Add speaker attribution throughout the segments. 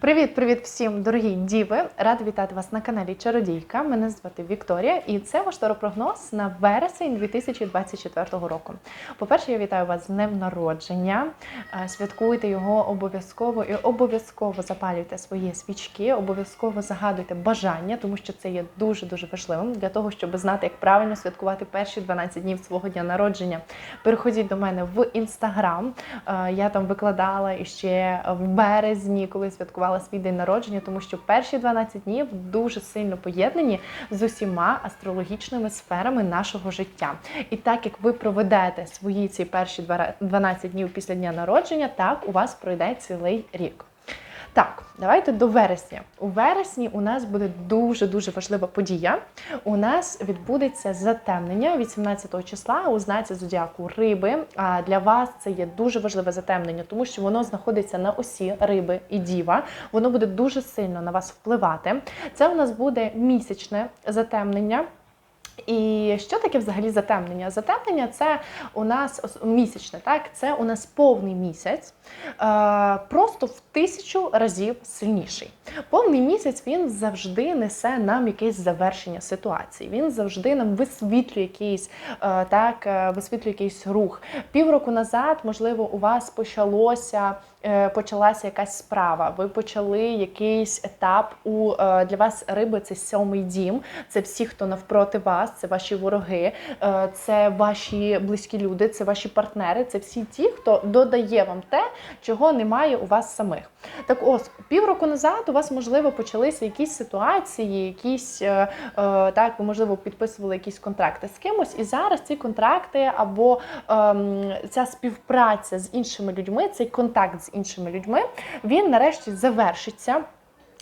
Speaker 1: Привіт-привіт всім, дорогі діви! Рада вітати вас на каналі Чародійка. Мене звати Вікторія, і це ваш таропрогноз на вересень 2024 року. По-перше, я вітаю вас з днем народження. Е, Святкуйте його обов'язково і обов'язково запалюйте свої свічки, обов'язково загадуйте бажання, тому що це є дуже дуже важливим для того, щоб знати, як правильно святкувати перші 12 днів свого дня народження. Переходіть до мене в інстаграм. Е, Я там викладала і ще в березні, коли святкувала свій день народження, тому що перші 12 днів дуже сильно поєднані з усіма астрологічними сферами нашого життя. І так як ви проведете свої ці перші 12 днів після дня народження, так у вас пройде цілий рік. Так, давайте до вересня. У вересні у нас буде дуже дуже важлива подія. У нас відбудеться затемнення 18 числа у знаці зодіаку риби. А для вас це є дуже важливе затемнення, тому що воно знаходиться на осі риби і діва. Воно буде дуже сильно на вас впливати. Це у нас буде місячне затемнення. І що таке взагалі затемнення? Затемнення це у нас місячне, так? Це у нас повний місяць, е, просто в тисячу разів сильніший. Повний місяць він завжди несе нам якесь завершення ситуації. Він завжди нам висвітлює якийсь е, так, е, висвітлює якийсь рух. Півроку назад, можливо, у вас почалося. Е, Почалася якась справа, ви почали якийсь етап у е, для вас риби це сьомий дім, це всі, хто навпроти вас, це ваші вороги, е, це ваші близькі люди, це ваші партнери, це всі ті, хто додає вам те, чого немає у вас самих. Так ось півроку назад у вас можливо почалися якісь ситуації, якісь так, ви можливо підписували якісь контракти з кимось, і зараз ці контракти або ем, ця співпраця з іншими людьми, цей контакт з іншими людьми, він нарешті завершиться.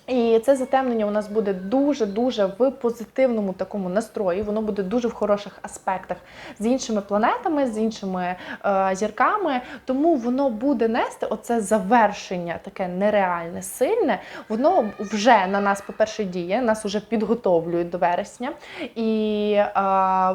Speaker 1: І це затемнення у нас буде дуже-дуже в позитивному такому настрої. Воно буде дуже в хороших аспектах з іншими планетами, з іншими е, зірками. Тому воно буде нести оце завершення, таке нереальне, сильне. Воно вже на нас, по-перше, діє, нас вже підготовлюють до вересня, і е,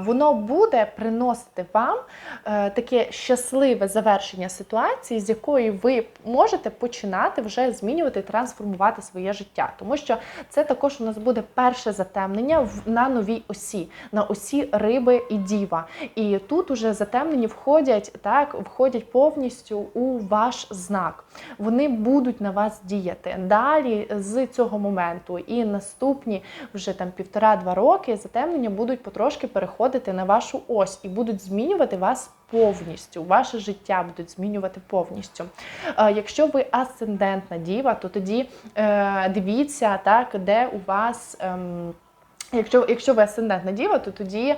Speaker 1: воно буде приносити вам е, таке щасливе завершення ситуації, з якої ви можете починати вже змінювати, трансформувати своє життя. Тому що це також у нас буде перше затемнення на новій осі, на осі риби і діва. І тут уже затемнені входять так, входять повністю у ваш знак. Вони будуть на вас діяти. Далі з цього моменту і наступні вже там півтора-два роки затемнення будуть потрошки переходити на вашу ось і будуть змінювати вас повністю. Ваше життя будуть змінювати повністю. Е, Якщо ви асцендентна діва, то тоді е, дивіться, так, де у вас. Якщо, якщо ви асцендентна діва, то тоді е,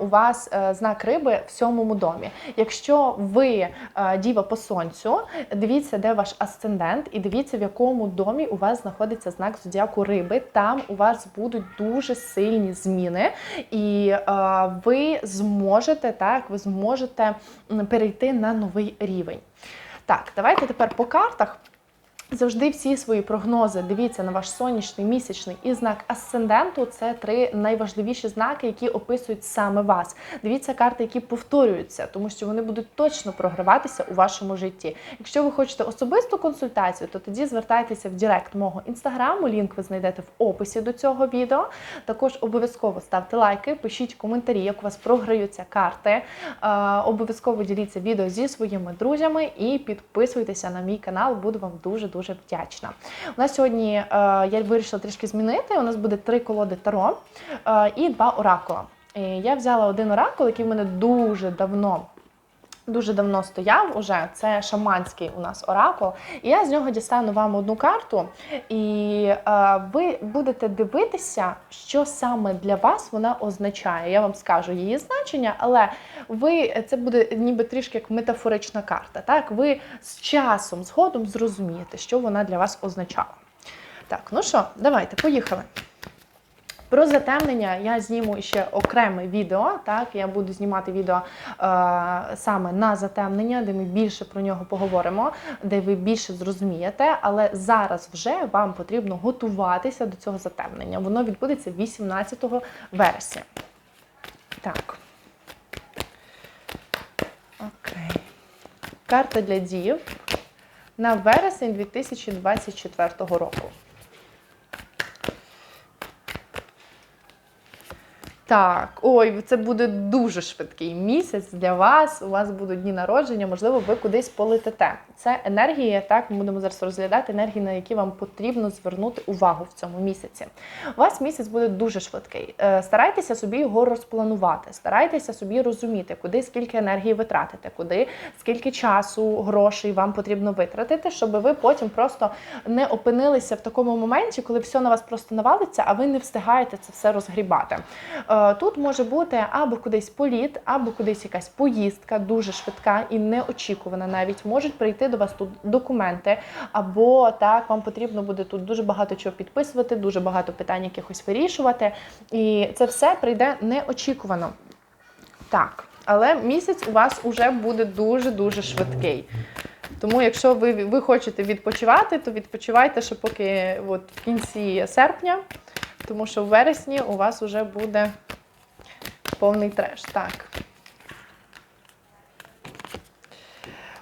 Speaker 1: у вас е, знак риби в сьомому домі. Якщо ви е, діва по сонцю, дивіться, де ваш асцендент, і дивіться, в якому домі у вас знаходиться знак зодіаку риби. Там у вас будуть дуже сильні зміни, і е, ви зможете так, ви зможете перейти на новий рівень. Так, давайте тепер по картах. Завжди всі свої прогнози дивіться на ваш сонячний, місячний і знак асценденту. Це три найважливіші знаки, які описують саме вас. Дивіться карти, які повторюються, тому що вони будуть точно програватися у вашому житті. Якщо ви хочете особисту консультацію, то тоді звертайтеся в Директ мого інстаграму. Лінк ви знайдете в описі до цього відео. Також обов'язково ставте лайки, пишіть коментарі, як у вас програються карти. Е, обов'язково діліться відео зі своїми друзями і підписуйтеся на мій канал. Буду вам дуже дуже вдячна. У нас сьогодні е, я вирішила трішки змінити. У нас буде три колоди таро е, і два оракула. Я взяла один оракул, який в мене дуже давно. Дуже давно стояв уже, це шаманський у нас оракул. І я з нього дістану вам одну карту, і е, ви будете дивитися, що саме для вас вона означає. Я вам скажу її значення, але ви це буде ніби трішки як метафорична карта. Так, ви з часом, згодом зрозумієте, що вона для вас означала. Так, ну що, давайте, поїхали. Про затемнення я зніму ще окреме відео. Так, я буду знімати відео е, саме на затемнення, де ми більше про нього поговоримо, де ви більше зрозумієте. Але зараз вже вам потрібно готуватися до цього затемнення. Воно відбудеться 18 вересня. Так. Окей. Карта для дів. на вересень 2024 року. Так, ой, це буде дуже швидкий місяць для вас. У вас будуть дні народження, можливо, ви кудись полетите. Це енергії, так ми будемо зараз розглядати енергії, на які вам потрібно звернути увагу в цьому місяці. У вас місяць буде дуже швидкий. Е, Старайтеся собі його розпланувати, старайтеся собі розуміти, куди скільки енергії ви тратите, куди скільки часу, грошей вам потрібно витратити, щоб ви потім просто не опинилися в такому моменті, коли все на вас просто навалиться, а ви не встигаєте це все розгрібати. Е, Тут може бути або кудись політ, або кудись якась поїздка, дуже швидка і неочікувана. Навіть можуть прийти до вас тут документи, або так вам потрібно буде тут дуже багато чого підписувати, дуже багато питань якихось вирішувати. І це все прийде неочікувано. Так, але місяць у вас вже буде дуже-дуже швидкий. Тому, якщо ви, ви хочете відпочивати, то відпочивайте ще поки от, в кінці серпня, тому що в вересні у вас вже буде повний треш. Так.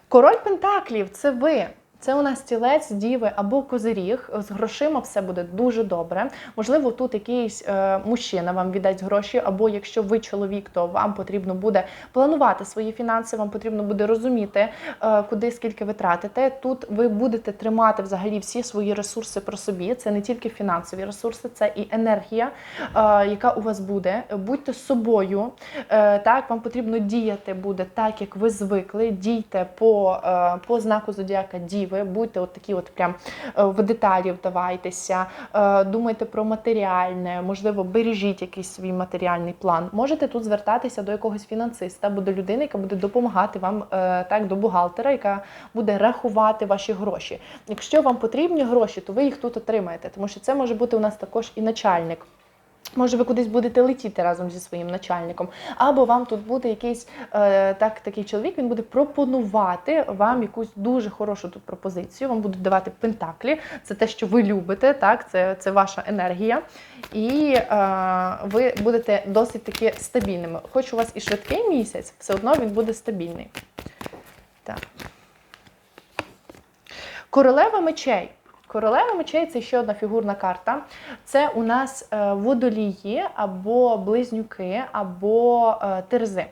Speaker 1: Король Пентаклів це ви. Це у нас тілець, діви або козиріг. З грошима все буде дуже добре. Можливо, тут якийсь е, мужчина вам віддасть гроші, або якщо ви чоловік, то вам потрібно буде планувати свої фінанси, вам потрібно буде розуміти, е, куди скільки ви тратите. Тут ви будете тримати взагалі всі свої ресурси про собі. Це не тільки фінансові ресурси, це і енергія, е, яка у вас буде. Будьте собою. Е, так, вам потрібно діяти буде так, як ви звикли. Дійте по, е, по знаку зодіака Діви. Будьте от такі, от прям е, в деталі вдавайтеся, е, думайте про матеріальне, можливо, бережіть якийсь свій матеріальний план. Можете тут звертатися до якогось фінансиста або до людини, яка буде допомагати вам, е, так, до бухгалтера, яка буде рахувати ваші гроші. Якщо вам потрібні гроші, то ви їх тут отримаєте, тому що це може бути у нас також і начальник. Може, ви кудись будете летіти разом зі своїм начальником, або вам тут буде якийсь е, так, такий чоловік, він буде пропонувати вам якусь дуже хорошу тут пропозицію. Вам будуть давати пентаклі. Це те, що ви любите, так, це, це ваша енергія. І е, ви будете досить таки стабільними. Хоч у вас і швидкий місяць, все одно він буде стабільний. Так. Королева мечей. Королева мечей це ще одна фігурна карта. Це у нас е, водолії або близнюки, або е, терези.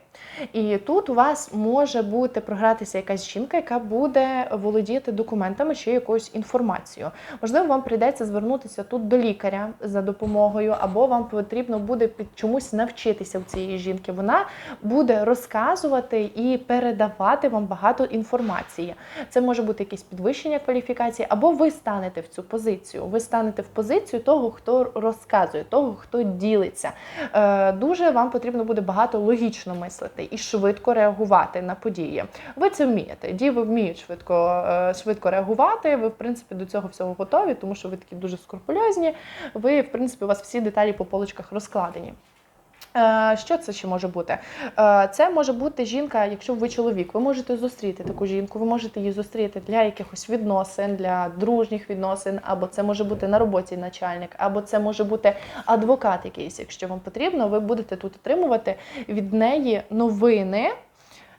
Speaker 1: І тут у вас може бути програтися якась жінка, яка буде володіти документами чи якоюсь інформацією. Можливо, вам прийдеться звернутися тут до лікаря за допомогою, або вам потрібно буде під чомусь навчитися в цієї жінки. Вона буде розказувати і передавати вам багато інформації. Це може бути якесь підвищення кваліфікації, або ви станете в цю позицію. Ви станете в позицію того, хто розказує, того, хто ділиться. Е, Дуже вам потрібно буде багато логічно мислити і швидко реагувати на події. Ви це вмієте. Діви вміють швидко, е, швидко реагувати. Ви, в принципі, до цього всього готові, тому що ви такі дуже скрупульозні. Ви, в принципі, у вас всі деталі по поличках розкладені. Е, Що це ще може бути? Е, Це може бути жінка, якщо ви чоловік, ви можете зустріти таку жінку, ви можете її зустріти для якихось відносин, для дружніх відносин, або це може бути на роботі начальник, або це може бути адвокат якийсь. Якщо вам потрібно, ви будете тут отримувати від неї новини.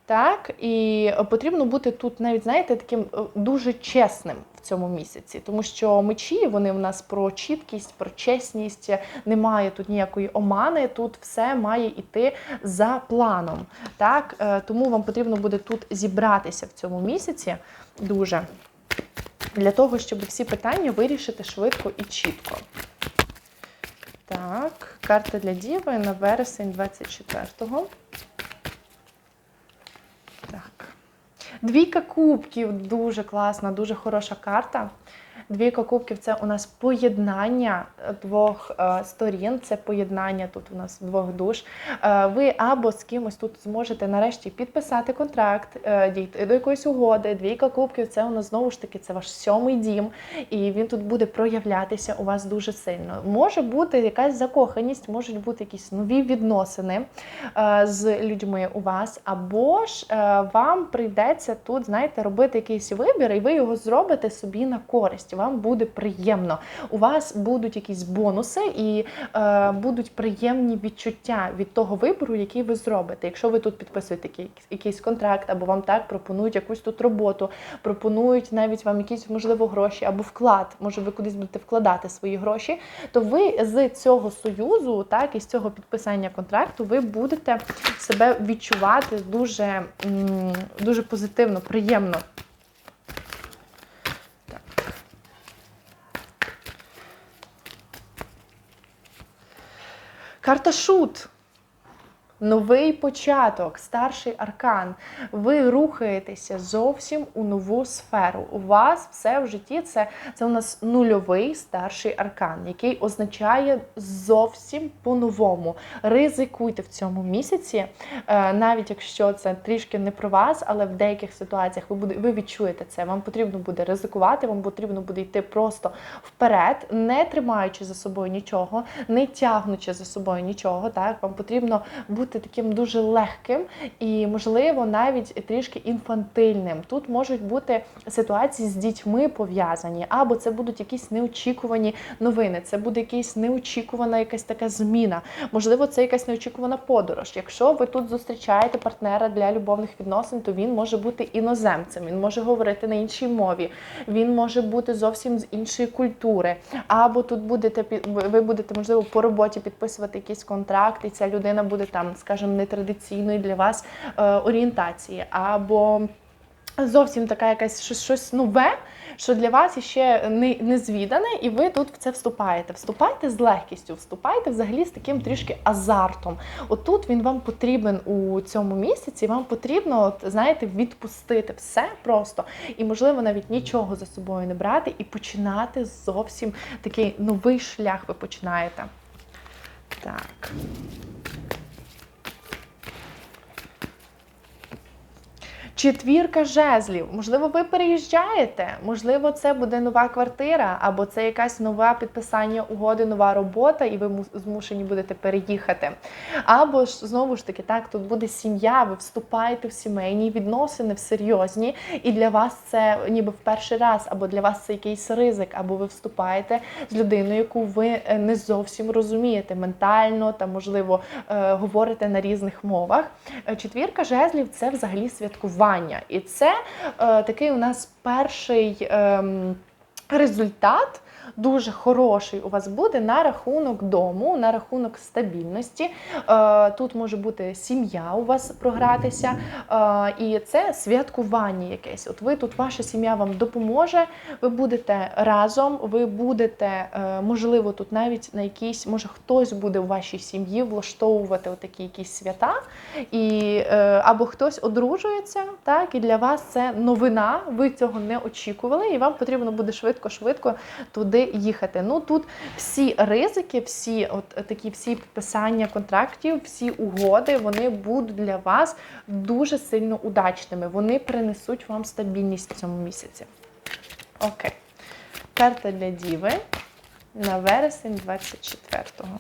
Speaker 1: Так, і потрібно бути тут навіть, знаєте, таким е, дуже чесним в цьому місяці, тому що мечі вони в нас про чіткість, про чесність, немає тут ніякої омани, тут все має йти за планом. Так, е, тому вам потрібно буде тут зібратися в цьому місяці дуже для того, щоб всі питання вирішити швидко і чітко. Так, карта для Діви на вересень 24-го. Так. Двійка кубків дуже класна, дуже хороша карта. Двійка кубків це у нас поєднання двох е, сторін, це поєднання тут у нас двох душ. Е, ви або з кимось тут зможете нарешті підписати контракт, е, дійти до якоїсь угоди. Двійка кубків це у нас знову ж таки це ваш сьомий дім, і він тут буде проявлятися у вас дуже сильно. Може бути якась закоханість, можуть бути якісь нові відносини з людьми у вас, або ж вам прийдеться тут, знаєте, робити якийсь вибір, і ви його зробите собі на користь вам буде приємно. У вас будуть якісь бонуси і е, будуть приємні відчуття від того вибору, який ви зробите. Якщо ви тут підписуєте якийсь, контракт, або вам так пропонують якусь тут роботу, пропонують навіть вам якісь можливо гроші або вклад, може ви кудись будете вкладати свої гроші, то ви з цього союзу, так і з цього підписання контракту, ви будете себе відчувати дуже, дуже позитивно, приємно. Карта шут. Новий початок, старший аркан. Ви рухаєтеся зовсім у нову сферу. У вас все в житті це, це у нас нульовий старший аркан, який означає зовсім по-новому. Ризикуйте в цьому місяці, е, навіть якщо це трішки не про вас, але в деяких ситуаціях ви буде, ви відчуєте це. Вам потрібно буде ризикувати, вам потрібно буде йти просто вперед, не тримаючи за собою нічого, не тягнучи за собою нічого. Так, вам потрібно бути бути таким дуже легким і, можливо, навіть трішки інфантильним. Тут можуть бути ситуації з дітьми пов'язані, або це будуть якісь неочікувані новини, це буде якась неочікувана якась така зміна. Можливо, це якась неочікувана подорож. Якщо ви тут зустрічаєте партнера для любовних відносин, то він може бути іноземцем, він може говорити на іншій мові, він може бути зовсім з іншої культури. Або тут будете ви будете, можливо, по роботі підписувати якийсь контракт, і ця людина буде там скажімо, нетрадиційної для вас е, орієнтації, або зовсім така якась щось, щось нове. Що для вас ще не, незвідане, і ви тут в це вступаєте. Вступайте з легкістю, вступайте взагалі з таким трішки азартом. Отут він вам потрібен у цьому місяці, вам потрібно, от, знаєте, відпустити все просто і, можливо, навіть нічого за собою не брати і починати зовсім такий новий шлях ви починаєте. Так. Четвірка жезлів. Можливо, ви переїжджаєте, можливо, це буде нова квартира, або це якась нова підписання угоди, нова робота, і ви змушені будете переїхати. Або ж знову ж таки, так, тут буде сім'я, ви вступаєте в сімейні відносини, в серйозні, і для вас це ніби в перший раз, або для вас це якийсь ризик, або ви вступаєте з людиною, яку ви е, не зовсім розумієте ментально та, можливо, е, говорите на різних мовах. Е, четвірка жезлів це взагалі святкування спілкування. І це е, такий у нас перший е, результат дуже хороший у вас буде на рахунок дому, на рахунок стабільності. Е, тут може бути сім'я у вас програтися, е, і це святкування якесь. От ви тут, ваша сім'я вам допоможе, ви будете разом, ви будете, е, можливо, тут навіть на якісь, може хтось буде у вашій сім'ї влаштовувати такі якісь свята, і або хтось одружується, так, і для вас це новина, ви цього не очікували, і вам потрібно буде швидко-швидко туди їхати. Ну тут всі ризики, всі от такі всі підписання контрактів, всі угоди, вони будуть для вас дуже сильно удачними. Вони принесуть вам стабільність в цьому місяці. Окей. Карта для Діви на вересень 24-го.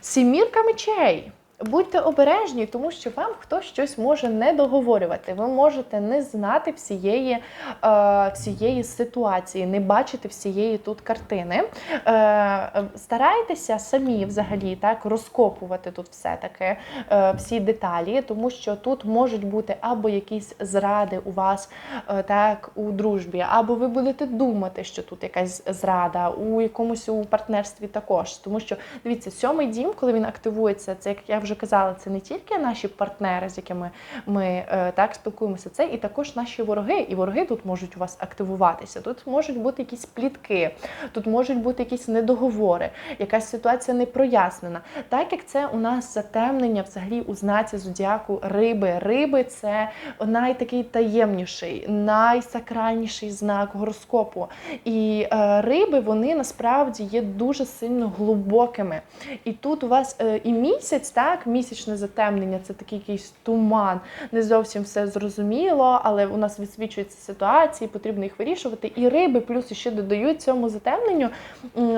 Speaker 1: Сімірка мечей. Будьте обережні, тому що вам хтось щось може не договорювати. Ви можете не знати всієї е, всієї ситуації, не бачити всієї тут картини. Е, Старайтеся самі взагалі так розкопувати тут все-таки е, всі деталі, тому що тут можуть бути або якісь зради у вас е, так у дружбі, або ви будете думати, що тут якась зрада у якомусь у партнерстві також. Тому що дивіться, сьомий дім, коли він активується, це як я вже вже казала, це не тільки наші партнери, з якими ми е, так спілкуємося, це і також наші вороги. І вороги тут можуть у вас активуватися. Тут можуть бути якісь плітки, тут можуть бути якісь недоговори, якась ситуація не прояснена. Так як це у нас затемнення взагалі у знаці зодіаку риби. Риби це найтакий таємніший, найсакральніший знак гороскопу. І е, риби вони насправді є дуже сильно глибокими. І тут у вас е, і місяць, так так, місячне затемнення це такий якийсь туман, не зовсім все зрозуміло, але у нас відсвічуються ситуації, потрібно їх вирішувати. І риби, плюс ще додають цьому затемненню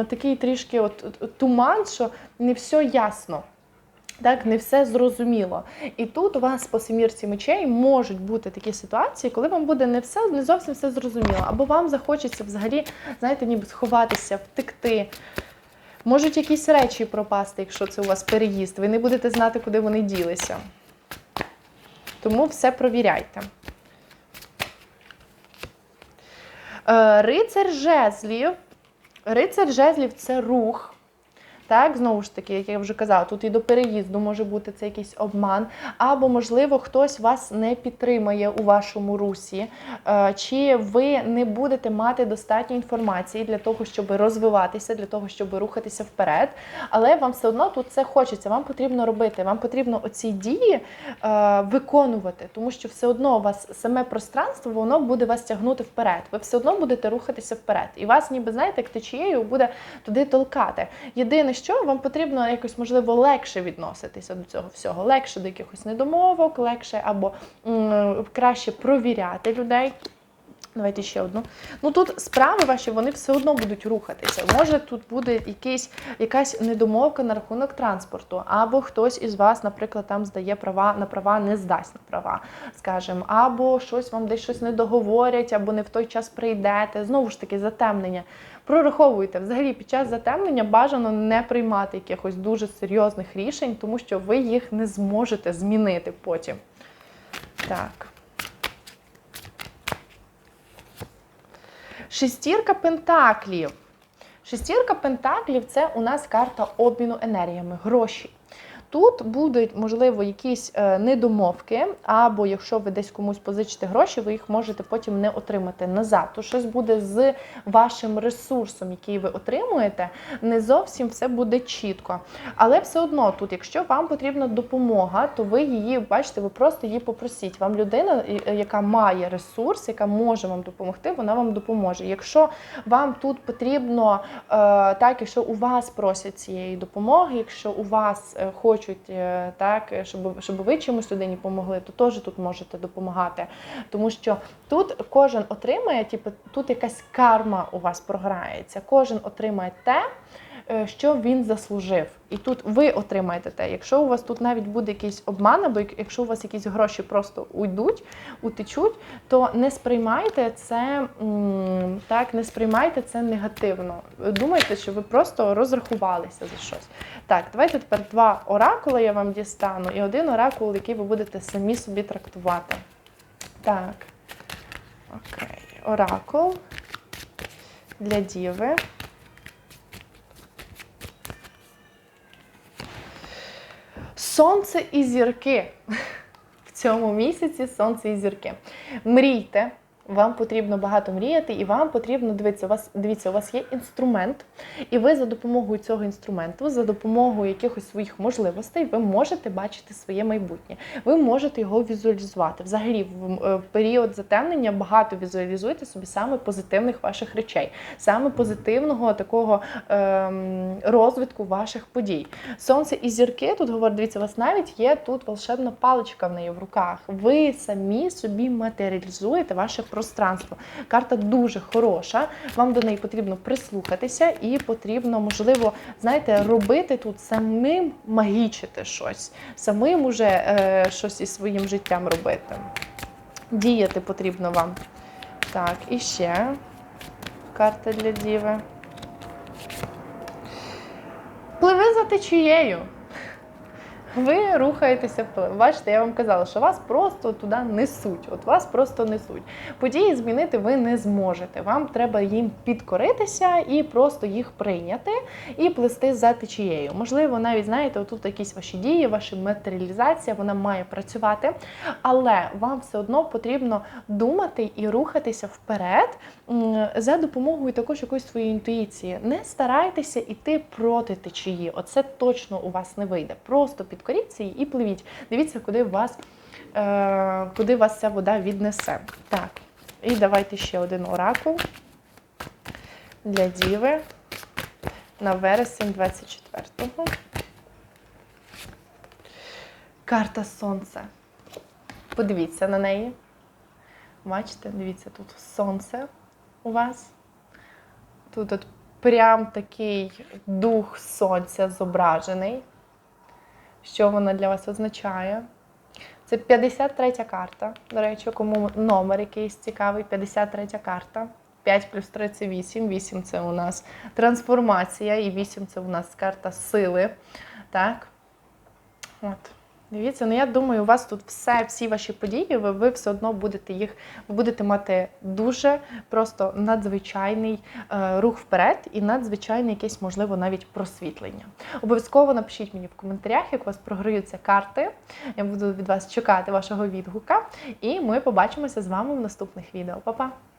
Speaker 1: такий трішки от туман, що не все ясно. Так, не все зрозуміло. І тут у вас по семірці мечей можуть бути такі ситуації, коли вам буде не все, не зовсім все зрозуміло. Або вам захочеться взагалі, знаєте, ніби сховатися, втекти. Можуть якісь речі пропасти, якщо це у вас переїзд. Ви не будете знати, куди вони ділися. Тому все провіряйте. Е, Рицар жезлів. Рицар жезлів це рух. Так, знову ж таки, як я вже казала, тут і до переїзду може бути це якийсь обман, або, можливо, хтось вас не підтримає у вашому русі, е, чи ви не будете мати достатньо інформації для того, щоб розвиватися, для того, щоб рухатися вперед. Але вам все одно тут це хочеться, вам потрібно робити, вам потрібно оці дії е, виконувати, тому що все одно у вас саме пространство, воно буде вас тягнути вперед. Ви все одно будете рухатися вперед. І вас, ніби знаєте, як течією буде туди толкати. Єдине, що вам потрібно якось можливо легше відноситися до цього всього, легше до якихось недомовок, легше або м, краще провіряти людей. Давайте ще одну. Ну тут справи ваші вони все одно будуть рухатися. Може, тут буде якийсь, якась недомовка на рахунок транспорту, або хтось із вас, наприклад, там здає права на права, не здасть на права, скажімо, або щось вам десь щось не договорять, або не в той час прийдете. Знову ж таки, затемнення. Прораховуйте. Взагалі, під час затемнення бажано не приймати якихось дуже серйозних рішень, тому що ви їх не зможете змінити потім. Так. Шестірка пентаклів. Шестірка пентаклів це у нас карта обміну енергіями, гроші. Тут будуть, можливо, якісь е, недомовки, або якщо ви десь комусь позичите гроші, ви їх можете потім не отримати назад. То щось буде з вашим ресурсом, який ви отримуєте, не зовсім все буде чітко. Але все одно тут, якщо вам потрібна допомога, то ви її бачите, ви просто її попросіть. Вам людина, е, яка має ресурс, яка може вам допомогти, вона вам допоможе. Якщо вам тут потрібно, е, так, якщо у вас просять цієї допомоги, якщо у вас е, хочуть е, так, щоб, щоб ви чимось людині допомогли, то теж тут можете допомагати. Тому що тут кожен отримає, типу, тут якась карма у вас програється. Кожен отримає те, що він заслужив. І тут ви отримаєте те. Якщо у вас тут навіть буде якийсь обман, або якщо у вас якісь гроші просто уйдуть, утечуть, то не сприймайте це так, не сприймайте це негативно. Думайте, що ви просто розрахувалися за щось. Так, давайте тепер два оракули я вам дістану, і один оракул, який ви будете самі собі трактувати. Так. Окей. Оракул для діви. Сонце і зірки. В цьому місяці сонце і зірки. Мрійте. Вам потрібно багато мріяти, і вам потрібно дивитися, у вас дивіться, у вас є інструмент, і ви за допомогою цього інструменту, за допомогою якихось своїх можливостей, ви можете бачити своє майбутнє. Ви можете його візуалізувати. Взагалі, в е, період затемнення багато візуалізуйте собі саме позитивних ваших речей, саме позитивного такого ем, розвитку ваших подій. Сонце і зірки тут говорить, дивіться, у вас навіть є тут волшебна паличка в неї в руках. Ви самі собі матеріалізуєте ваше пространство. Карта дуже хороша. Вам до неї потрібно прислухатися і потрібно, можливо, знаєте, робити тут самим магічити щось, самим уже е, щось із своїм життям робити. Діяти потрібно вам. Так, і ще карта для діви. Пливи за течією. Ви рухаєтеся вплив. Бачите, я вам казала, що вас просто туди несуть. От вас просто несуть. Події змінити ви не зможете. Вам треба їм підкоритися і просто їх прийняти і плести за течією. Можливо, навіть знаєте, отут якісь ваші дії, ваша матеріалізація, вона має працювати, але вам все одно потрібно думати і рухатися вперед за допомогою також якоїсь своєї інтуїції. Не старайтеся йти проти течії. Оце точно у вас не вийде. Просто підкоріться їй і пливіть. Дивіться, куди вас, е, куди вас ця вода віднесе. Так, і давайте ще один оракул для діви на вересень 24-го. Карта Сонце. Подивіться на неї. Бачите, дивіться, тут сонце у вас. Тут от прям такий дух сонця зображений. Що вона для вас означає. Це 53 карта. До речі, кому номер якийсь цікавий, 53 карта. 5 плюс 3 це 8. 8 це у нас трансформація, і 8 це у нас карта сили. Так. От. Дивіться, ну я думаю, у вас тут все, всі ваші події, ви, ви все одно будете їх, ви будете мати дуже просто надзвичайний е, рух вперед і надзвичайне якесь, можливо, навіть просвітлення. Обов'язково напишіть мені в коментарях, як у вас програються карти. Я буду від вас чекати вашого відгука. І ми побачимося з вами в наступних відео. Па-па!